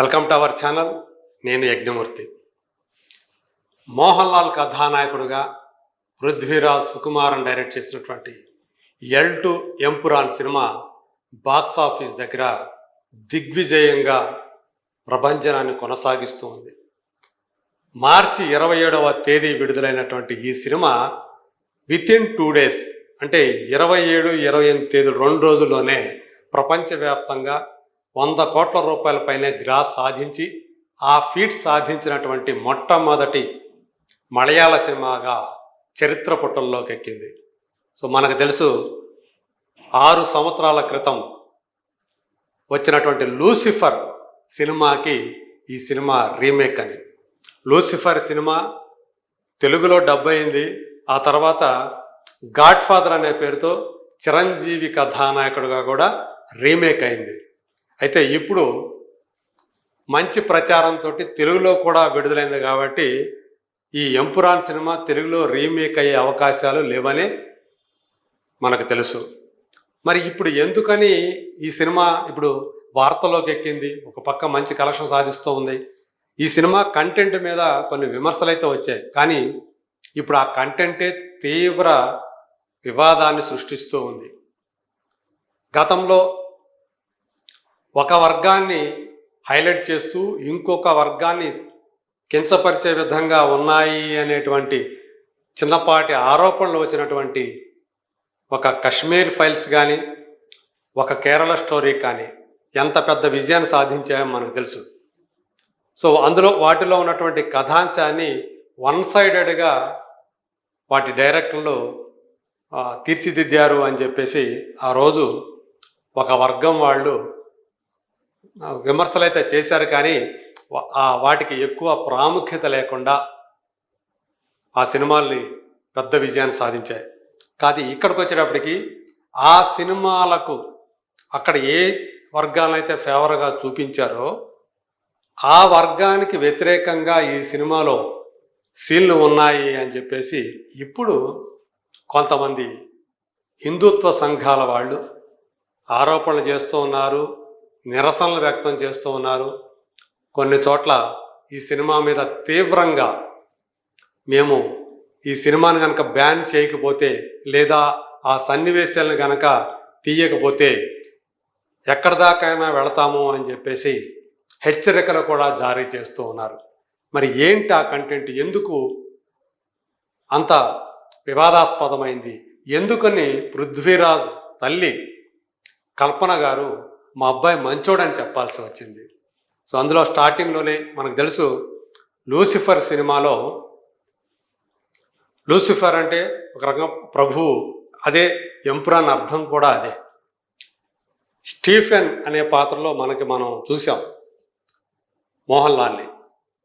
Welcome to our channel నేను యజ్ఞమూర్తి. మోహన్ లాల్ కథానాయకుడుగా Prithviraj Sukumaran direct చేసినటువంటి L two Empuraan cinema box office దగ్గర దిగ్విజయంగా ప్రభంజనాన్ని కొనసాగిస్తూ ఉంది. మార్చి ఇరవై ఏడవ తేదీ విడుదలైనటువంటి ఈ cinema within two days అంటే ఇరవై ఏడు ఇరవై ఎనిమిది తేదీ రెండు రోజుల్లోనే ప్రపంచవ్యాప్తంగా వంద కోట్ల రూపాయల పైనే గ్రాస్ సాధించి ఆ ఫీట్ సాధించినటువంటి మొట్టమొదటి మలయాళ సినిమాగా చరిత్ర పుటల్లోకి ఎక్కింది. సో మనకు తెలుసు ఆరు సంవత్సరాల క్రితం వచ్చినటువంటి లూసిఫర్ సినిమాకి ఈ సినిమా రీమేక్ అని. లూసిఫర్ సినిమా తెలుగులో డబ్ అయింది. ఆ తర్వాత గాడ్ ఫాదర్ అనే పేరుతో చిరంజీవి కథానాయకుడుగా కూడా రీమేక్ అయింది. అయితే ఇప్పుడు మంచి ప్రచారంతో తెలుగులో కూడా విడుదలైంది కాబట్టి ఈ ఎంపురాన్ సినిమా తెలుగులో రీమేక్ అయ్యే అవకాశాలు లేవని మనకు తెలుసు. మరి ఇప్పుడు ఎందుకని ఈ సినిమా ఇప్పుడు వార్తలోకి ఎక్కింది? ఒక పక్క మంచి కలెక్షన్ సాధిస్తూ ఉంది. ఈ సినిమా కంటెంట్ మీద కొన్ని విమర్శలు అయితే వచ్చాయి. కానీ ఇప్పుడు ఆ కంటెంటే తీవ్ర వివాదాన్ని సృష్టిస్తూ ఉంది. గతంలో ఒక వర్గాన్ని హైలైట్ చేస్తూ ఇంకొక వర్గాన్ని కించపరిచే విధంగా ఉన్నాయి అనేటువంటి చిన్నపాటి ఆరోపణలు వచ్చినటువంటి ఒక కశ్మీర్ ఫైల్స్ కానీ ఒక కేరళ స్టోరీ కానీ ఎంత పెద్ద విజయాన్ని సాధించాయో మనకు తెలుసు. సో అందులో వాటిలో ఉన్నటువంటి కథాంశాన్ని వన్ సైడెడ్గా వాటి డైరెక్టర్లు తీర్చిదిద్దారు అని చెప్పేసి ఆ రోజు ఒక వర్గం వాళ్ళు విమర్శలు అయితే చేశారు కానీ ఆ వాటికి ఎక్కువ ప్రాముఖ్యత లేకుండా ఆ సినిమాల్ని పెద్ద విజయాన్ని సాధించాయి. కాదు ఇక్కడికి వచ్చేటప్పటికి ఆ సినిమాలకు అక్కడ ఏ వర్గాలనైతే ఫేవర్గా చూపించారో ఆ వర్గానికి వ్యతిరేకంగా ఈ సినిమాలో సీన్లు ఉన్నాయి అని చెప్పేసి ఇప్పుడు కొంతమంది హిందుత్వ సంఘాల వాళ్ళు ఆరోపణలు చేస్తూ ఉన్నారు. నిరసనలు వ్యక్తం చేస్తూ ఉన్నారు. కొన్ని చోట్ల ఈ సినిమా మీద తీవ్రంగా మేము ఈ సినిమాను కనుక బ్యాన్ చేయకపోతే లేదా ఆ సన్నివేశాలను కనుక తీయకపోతే ఎక్కడి దాకైనా వెళతాము అని చెప్పేసి హెచ్చరికలు కూడా జారీ చేస్తూ ఉన్నారు. మరి ఏంటి ఆ కంటెంట్ ఎందుకు అంత వివాదాస్పదమైంది? ఎందుకని పృథ్వీరాజ్ తల్లి కల్పన గారు మా అబ్బాయి మంచోడని చెప్పాల్సి వచ్చింది. సో అందులో స్టార్టింగ్లోనే మనకు తెలుసు లూసిఫర్ సినిమాలో లూసిఫర్ అంటే ఒక రకం ప్రభు అదే ఎంపురాన్ అర్థం కూడా అదే. స్టీఫెన్ అనే పాత్రలో మనకి మనం చూసాం మోహన్ లాల్ని.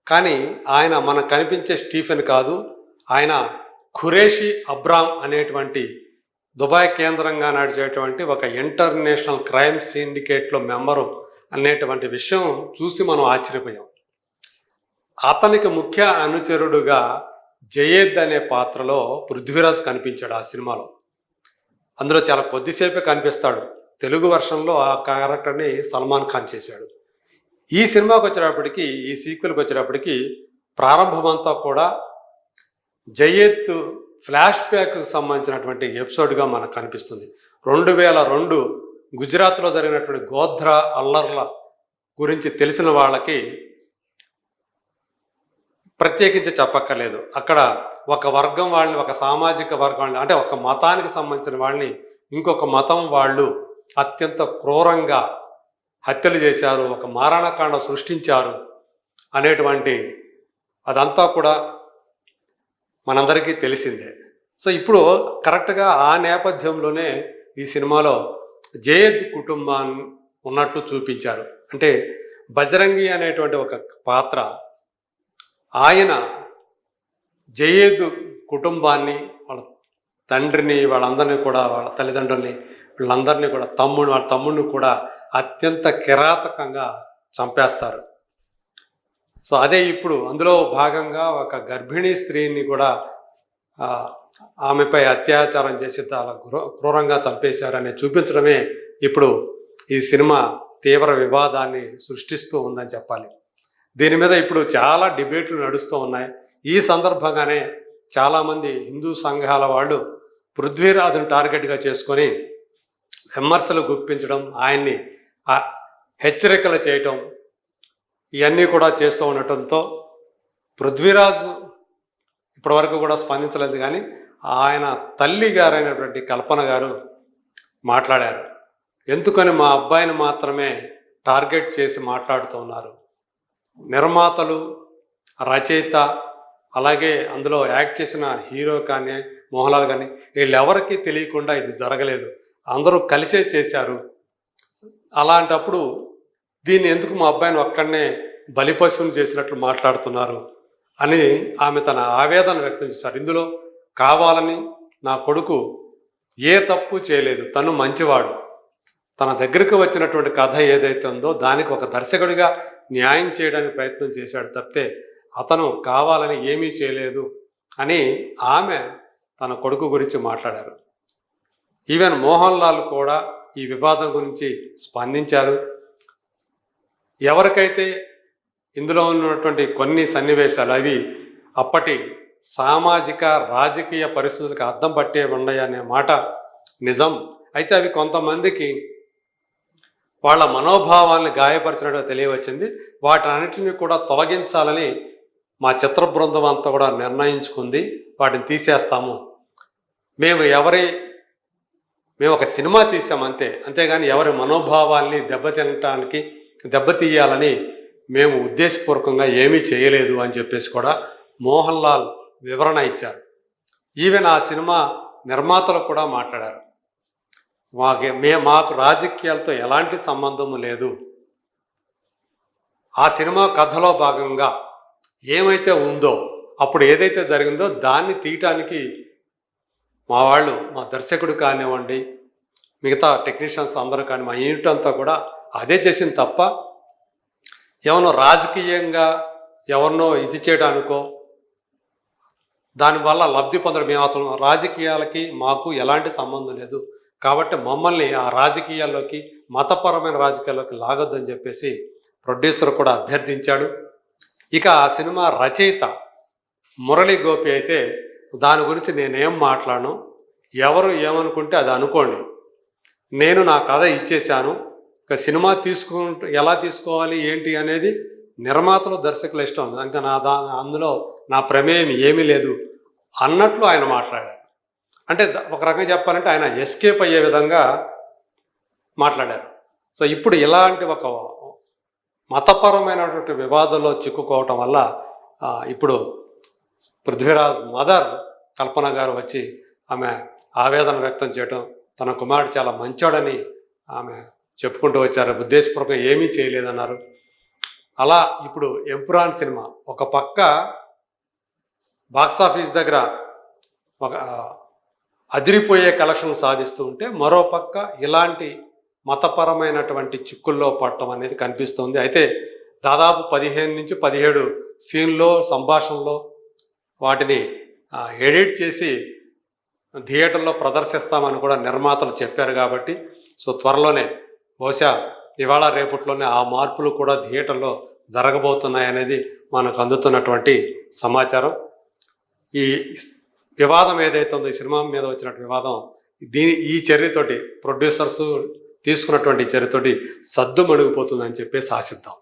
కానీ ఆయన మనకు కనిపించే స్టీఫెన్ కాదు ఆయన ఖురేషి అబ్రామ్ అనేటువంటి దుబాయ్ కేంద్రంగా నడిచేటువంటి ఒక ఇంటర్నేషనల్ క్రైమ్ సిండికేట్లో మెంబరు అనేటువంటి విషయం చూసి మనం ఆశ్చర్యపోయాం. అతనికి ముఖ్య అనుచరుడుగా జయేద్ అనే పాత్రలో పృథ్వీరాజ్ కనిపించాడు ఆ సినిమాలో. అందులో చాలా కొద్దిసేపే కనిపిస్తాడు. తెలుగు వర్షన్లో ఆ క్యారెక్టర్ని సల్మాన్ ఖాన్ చేశాడు. ఈ సినిమాకి వచ్చేటప్పటికి ఈ సీక్వెల్కి వచ్చేటప్పటికి ప్రారంభమంతా కూడా జయేత్ ఫ్లాష్ బ్యాక్ సంబంధించినటువంటి ఎపిసోడ్గా మనకు కనిపిస్తుంది. రెండు వేల రెండు గుజరాత్లో జరిగినటువంటి గోధ్ర అల్లర్ల గురించి తెలిసిన వాళ్ళకి ప్రత్యేకించి చెప్పక్కర్లేదు. అక్కడ ఒక వర్గం వాళ్ళని ఒక సామాజిక వర్గం అంటే ఒక మతానికి సంబంధించిన వాళ్ళని ఇంకొక మతం వాళ్ళు అత్యంత క్రూరంగా హత్యలు చేశారు ఒక మారణకాండ సృష్టించారు అనేటువంటి అదంతా కూడా మనందరికీ తెలిసిందే. సో ఇప్పుడు కరెక్ట్గా ఆ నేపథ్యంలోనే ఈ సినిమాలో జయద్ కుటుంబాన్ని ఉన్నట్లు చూపించారు. అంటే బజరంగి అనేటువంటి ఒక పాత్ర ఆయన జయేద్ కుటుంబాన్ని వాళ్ళ తండ్రిని వాళ్ళందరినీ కూడా వాళ్ళ తల్లిదండ్రుల్ని వీళ్ళందరినీ కూడా తమ్ముడు వాళ్ళ తమ్ముడిని కూడా అత్యంత కిరాతకంగా చంపేస్తారు. సో అదే ఇప్పుడు అందులో భాగంగా ఒక గర్భిణీ స్త్రీని కూడా ఆమెపై అత్యాచారం చేసి చాలా క్రూరంగా చంపేశారని చూపించడమే ఇప్పుడు ఈ సినిమా తీవ్ర వివాదాన్ని సృష్టిస్తూ ఉందని చెప్పాలి. దీని మీద ఇప్పుడు చాలా డిబేట్లు నడుస్తూ ఉన్నాయి. ఈ సందర్భంగానే చాలామంది హిందూ సంఘాల వాళ్ళు పృథ్వీరాజును టార్గెట్గా చేసుకొని విమర్శలు గుప్పించడం ఆయన్ని హెచ్చరికలు చేయటం ఇవన్నీ కూడా చేస్తూ ఉండటంతో పృథ్వీరాజ్ ఇప్పటివరకు కూడా స్పందించలేదు కానీ ఆయన తల్లి గారైనటువంటి కల్పన గారు మాట్లాడారు. ఎందుకని మా అబ్బాయిని మాత్రమే టార్గెట్ చేసి మాట్లాడుతూ ఉన్నారు? నిర్మాతలు రచయిత అలాగే అందులో యాక్ట్ చేసిన హీరో కానీ మోహన్లాల్ కానీ వీళ్ళెవరికీ తెలియకుండా ఇది జరగలేదు. అందరూ కలిసే చేశారు. అలాంటప్పుడు దీన్ని ఎందుకు మా అబ్బాయిని ఒక్కడనే బలిపశువుని చేసినట్లు మాట్లాడుతున్నారు అని ఆమె తన ఆవేదన వ్యక్తం చేశారు. ఇందులో కావాలని నా కొడుకు ఏ తప్పు చేయలేదు. తను మంచివాడు. తన దగ్గరికి వచ్చినటువంటి కథ ఏదైతే ఉందో దానికి ఒక దర్శకుడిగా న్యాయం చేయడానికి ప్రయత్నం చేశాడు తప్పితే అతను కావాలని ఏమీ చేయలేదు అని ఆమె తన కొడుకు గురించి మాట్లాడారు. ఈవెన్ మోహన్ లాల్ కూడా ఈ వివాదం గురించి స్పందించారు. ఎవరికైతే ఇందులో ఉన్నటువంటి కొన్ని సన్నివేశాలు అవి అప్పటి సామాజిక రాజకీయ పరిస్థితులకు అర్థం పట్టే ఉన్నాయి అనే మాట నిజం. అయితే అవి కొంతమందికి వాళ్ళ మనోభావాలను గాయపరిచినట్టు తెలియవచ్చింది. వాటన్నిటిని కూడా తొలగించాలని మా చిత్ర బృందం అంతా కూడా నిర్ణయించుకుంది. వాటిని తీసేస్తాము. మేము ఎవరి మేము ఒక సినిమా తీసాం అంతే అంతేగాని ఎవరి మనోభావాల్ని దెబ్బతినటానికి దెబ్బతీయాలని మేము ఉద్దేశపూర్వకంగా ఏమీ చేయలేదు అని చెప్పేసి కూడా మోహన్ లాల్ వివరణ ఇచ్చారు. ఈవెన్ ఆ సినిమా నిర్మాతలు కూడా మాట్లాడారు. మాకే మే మాకు రాజకీయాలతో ఎలాంటి సంబంధము లేదు. ఆ సినిమా కథలో భాగంగా ఏమైతే ఉందో అప్పుడు ఏదైతే జరిగిందో దాన్ని తీయటానికి మా వాళ్ళు మా దర్శకుడు కానివ్వండి మిగతా టెక్నీషియన్స్ అందరూ కానీ మా యూనిట్ అంతా కూడా అదే చేసింది తప్ప ఏమన్నా రాజకీయంగా ఎవరినో ఇది చేయడానికో దానివల్ల లబ్ధి పొందడం మేము అసలు రాజకీయాలకి మాకు ఎలాంటి సంబంధం లేదు. కాబట్టి మమ్మల్ని ఆ రాజకీయాల్లోకి మతపరమైన రాజకీయాల్లోకి లాగొద్దని చెప్పేసి ప్రొడ్యూసర్ కూడా అభ్యర్థించాడు. ఇక ఆ సినిమా రచయిత మురళీ గోపి అయితే దాని గురించి నేనేం మాట్లాడను. ఎవరు ఏమనుకుంటే అది అనుకోండి. నేను నా కథ ఇచ్చేశాను. ఒక సినిమా తీసుకుంటూ ఎలా తీసుకోవాలి ఏంటి అనేది నిర్మాతలు దర్శకుల ఇష్టం. ఇంకా నా దా అందులో నా ప్రమేయం ఏమీ లేదు అన్నట్లు ఆయన మాట్లాడారు. అంటే ఒక రకంగా చెప్పాలంటే ఆయన ఎస్కేప్ అయ్యే విధంగా మాట్లాడారు. సో ఇప్పుడు ఇలాంటి ఒక మతపరమైనటువంటి వివాదంలో చిక్కుకోవటం వల్ల ఇప్పుడు పృథ్వీరాజ్ మదర్ కల్పన గారు వచ్చి ఆమె ఆవేదన వ్యక్తం చేయడం తన కుమారుడు చాలా మంచోడని ఆమె చెప్పుకుంటూ వచ్చారు. ఉద్దేశపూర్వకం ఏమీ చేయలేదన్నారు. అలా ఇప్పుడు ఎంపురాన్ సినిమా ఒక పక్క బాక్సాఫీస్ దగ్గర ఒక అదిరిపోయే కలెక్షన్ సాధిస్తూ ఉంటే మరో పక్క ఇలాంటి మతపరమైనటువంటి చిక్కుల్లో పడటం అనేది కనిపిస్తుంది. అయితే దాదాపు పదిహేను నుంచి పదిహేడు సీన్లో సంభాషణలో వాటిని ఎడిట్ చేసి థియేటర్లో ప్రదర్శిస్తామని కూడా నిర్మాతలు చెప్పారు కాబట్టి సో త్వరలోనే బహుశా ఇవాళ రేపట్లోనే ఆ మార్పులు కూడా థియేటర్లో జరగబోతున్నాయి అనేది మనకు అందుతున్నటువంటి సమాచారం. ఈ వివాదం ఏదైతే ఉందో ఈ సినిమా మీద వచ్చినటువంటి వివాదం దీని ఈ చర్యతోటి ప్రొడ్యూసర్స్ తీసుకున్నటువంటి చర్యతోటి సద్దు మణిగిపోతుందని చెప్పేసి ఆశిద్దాం.